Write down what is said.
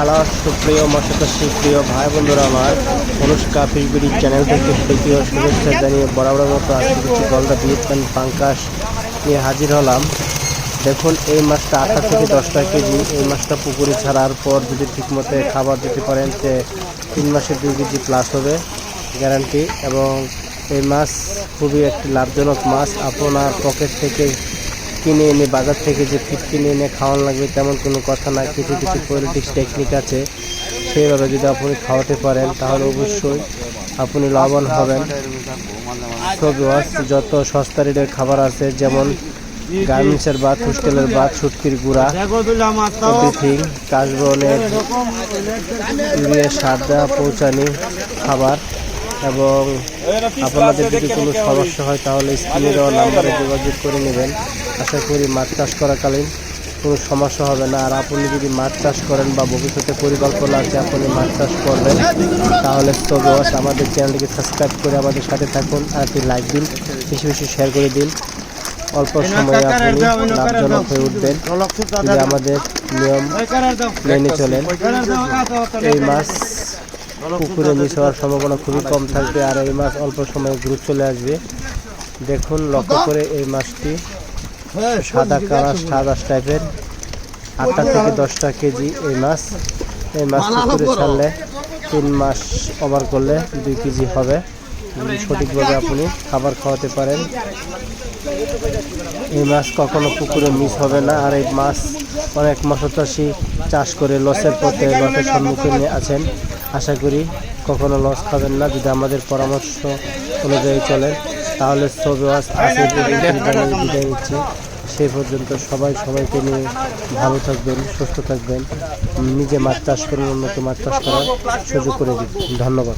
Hello সুপ্রিয় মৎস্যচাষী সুপ্রিয় ভাই বন্ধুরা আমার, অনুষ্কা ফিশবিড়ি চ্যানেল থেকে প্রীতীয় শুভেচ্ছা জানিয়ে বরাবর মতো আজকে কিছু গলদা বিয়েতন পাঙ্কাশ নিয়ে হাজির হলাম। দেখুন, এই মাছটা আটটা থেকে দশটা কেজি, এই মাছটা পুকুরে ছাড়ার পর যদি ঠিকমতো খাবার দিতে পারেন, তে তিন মাসে দুই কেজি প্লাস হবে গ্যারান্টি এবং এই মাছ খুবই একটি লাভজনক মাছ। আপনার পকেট থেকে কিনে এনে বাজার থেকে যে ফিট কিনে এনে খাওয়ানো লাগবে, তেমন কোনো কথা না। কিছু কিছু পলিটিক্স টেকনিক আছে। সেইভাবে যদি আপনি খাওয়াতে পারেন, তাহলে অবশ্যই আপনি লাভবান হবেন। সবই যত সস্তা রেটের খাবার আছে, যেমন গার্মেন্টসের বাদ হোস্টেলের বাদ সুটকির গুঁড়া এভরিথিং কাশবনের ইউরিয়া দেওয়া পৌঁছানি খাবার এবং আপনাদের যদি কোনো সমস্যা হয়, তাহলে স্ক্রিনে দেওয়া নাম্বারে যোগাযোগ করে নেবেন। আশা করি মাছ চাষ করাকালীন কোনো সমস্যা হবে না। আর আপনি যদি মাছ চাষ করেন বা ভবিষ্যতে পরিকল্পনা আছে আপনি মাছ চাষ করবেন তাহলে তো বস আমাদের চ্যানেলটিকে সাবস্ক্রাইব করে আমাদের সাথে থাকুন আর একটি লাইক দিন বেশি বেশি শেয়ার করে দিন। অল্প সময়ে আপনি লাভজনক হয়ে উঠবেন। যদি আমাদের নিয়ম মেনে চলেন। এই মাছ পুকুরে মিস হওয়ার সম্ভাবনা খুবই কম থাকবে আর এই মাছ অল্প সময়ে গ্রুপ চলে আসবে। দেখুন লক্ষ্য করে এই মাছটি সাদা কালার সাদা টাইপের আটটা থেকে দশটা কেজি এই মাছ। এই মাছ পুকুরে ছাড়লে তিন মাস ওভার করলে দুই কেজি হবে। সঠিকভাবে আপনি খাবার খাওয়াতে পারেন। এই মাছ কখনো পুকুরে মিস হবে না। আর এই মাছ অনেক মৎস্যচাষী চাষ করে লসের পথে লসের সম্মুখীন আছেন। আশা করি কখনো লস খাবেন না। যদি আমাদের পরামর্শ অনুযায়ী চলেন তাহলে বিদায় হচ্ছে সেই পর্যন্ত সবাই সবাইকে নিয়ে ভালো থাকবেন, সুস্থ থাকবেন, নিজে মাছ চাষ করুন, উন্নত মাছ চাষ করার সুযোগ করে দিন। ধন্যবাদ।